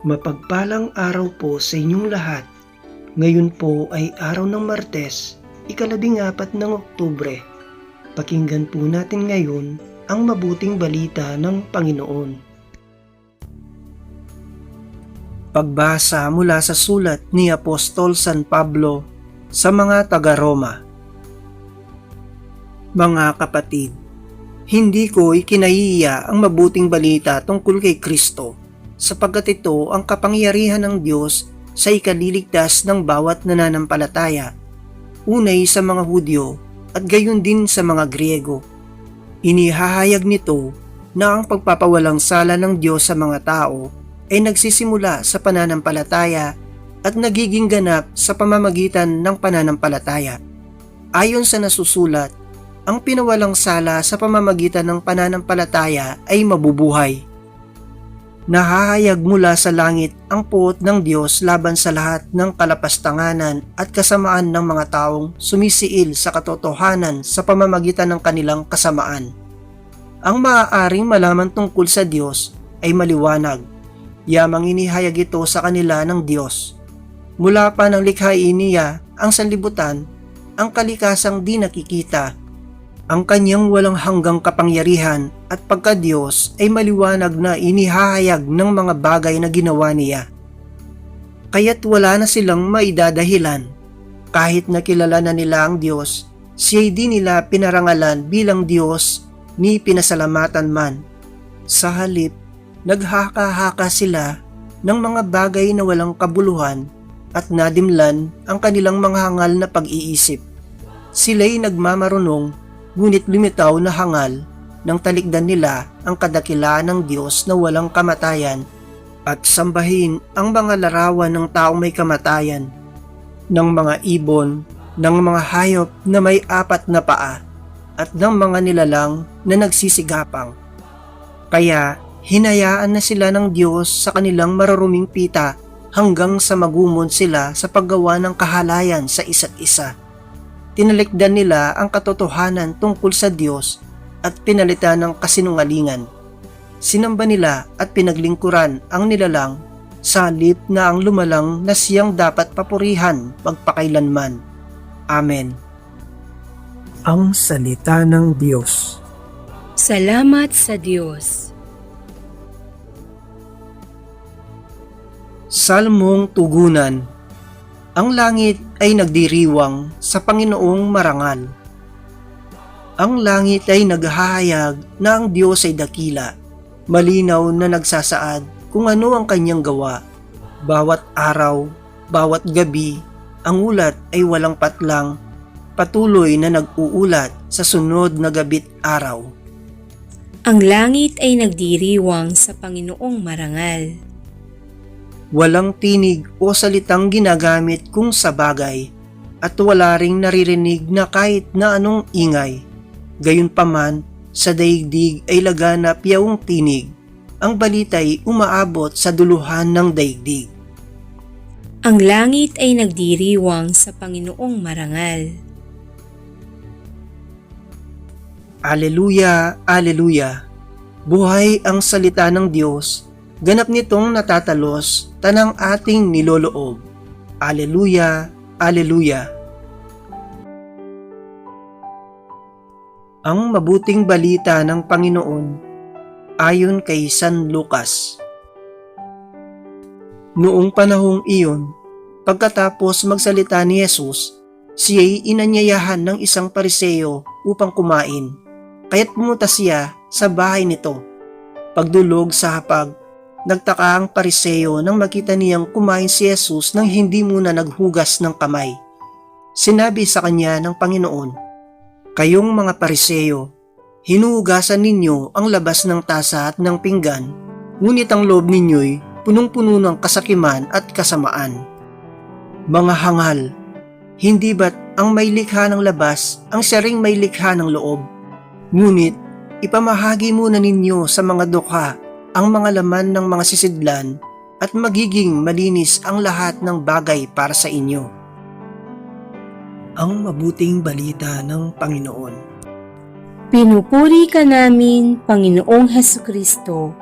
Mapagpalang araw po sa inyong lahat. Ngayon po ay araw ng Martes, ikalabing apat ng Oktubre. Pakinggan po natin ngayon ang mabuting balita ng Panginoon. Pagbasa mula sa sulat ni Apostol San Pablo sa mga taga-Roma. Mga kapatid, hindi ko ikinaiya ang mabuting balita tungkol kay Kristo sapagkat ito ang kapangyarihan ng Diyos sa ikaliligtas ng bawat nananampalataya, unay sa mga Hudyo at gayon din sa mga Griego. Inihahayag nito na ang pagpapawalang sala ng Diyos sa mga tao ay nagsisimula sa pananampalataya at nagiging ganap sa pamamagitan ng pananampalataya. Ayon sa nasusulat, ang pinawalang sala sa pamamagitan ng pananampalataya ay mabubuhay. Nahahayag mula sa langit ang puot ng Diyos laban sa lahat ng kalapastanganan at kasamaan ng mga taong sumisiil sa katotohanan sa pamamagitan ng kanilang kasamaan. Ang maaaring malaman tungkol sa Diyos ay maliwanag. Yamang inihayag ito sa kanila ng Diyos. Mula pa ng likhain niya ang sanlibutan, ang kalikasang di nakikita ang kanyang walang hanggang kapangyarihan at pagka-Diyos ay maliwanag na inihahayag ng mga bagay na ginawa niya. Kaya't wala na silang maidadahilan. Kahit nakilala na nila ang Diyos, siya'y di nila pinarangalan bilang Diyos ni pinasalamatan man. Sa halip, naghaka-haka sila ng mga bagay na walang kabuluhan at nadimlan ang kanilang mga hangal na pag-iisip. Sila'y nagmamarunong ngunit lumitaw na hangal nang talikdan nila ang kadakilaan ng Diyos na walang kamatayan at sambahin ang mga larawan ng taong may kamatayan, ng mga ibon, ng mga hayop na may apat na paa, at ng mga nilalang na nagsisigapang. Kaya hinayaan na sila ng Diyos sa kanilang maruruming pita hanggang sa magumon sila sa paggawa ng kahalayan sa isa't isa tinalikdan nila ang katotohanan tungkol sa Diyos at pinalitan ng kasinungalingan. Sinamba nila at pinaglingkuran ang nilalang sa halip na ang lumalang na siyang dapat papurihan magpakailanman. Amen. Ang Salita ng Diyos Salamat sa Diyos. Salmong Tugunan Ang langit ay nagdiriwang sa Panginoong marangal. Ang langit ay naghahayag na ang Diyos ay dakila, malinaw na nagsasaad kung ano ang kanyang gawa. Bawat araw, bawat gabi, ang ulat ay walang patlang, patuloy na nag-uulat sa sunod na gabit araw. Ang langit ay nagdiriwang sa Panginoong marangal. Walang tinig o salitang ginagamit kung sa bagay at wala ring naririnig na kahit na anong ingay. Gayunpaman, sa daigdig ay laganap yaong tinig. Ang balita'y umaabot sa duluhan ng daigdig. Ang langit ay nagdiriwang sa Panginoong marangal. Aleluya, Aleluya. Buhay ang salita ng Diyos, ganap nitong natatalos tanang ating niloloob. Aleluya, Aleluya. Ang mabuting balita ng Panginoon ayon kay San Lucas. Noong panahong iyon, pagkatapos magsalita ni Jesus, siya'y inanyayahan ng isang pariseo upang kumain. Kaya't pumunta siya sa bahay nito. Pagdulog sa hapag, Nagtaka ang pariseo nang makita niyang kumain si Jesus nang hindi muna naghugas ng kamay. Sinabi sa kanya ng Panginoon, Kayong mga pariseo, hinuhugasan ninyo ang labas ng tasa at ng pinggan, ngunit ang loob ninyo'y punong-puno ng kasakiman at kasamaan. Mga hangal, hindi ba't ang may likha ng labas ang siya may likha ng loob? Ngunit ipamahagi muna ninyo sa mga dukha ang mga laman ng mga sisidlan at magiging malinis ang lahat ng bagay para sa inyo. Ang mabuting balita ng Panginoon. Pinupuri ka namin, Panginoong Heso Kristo.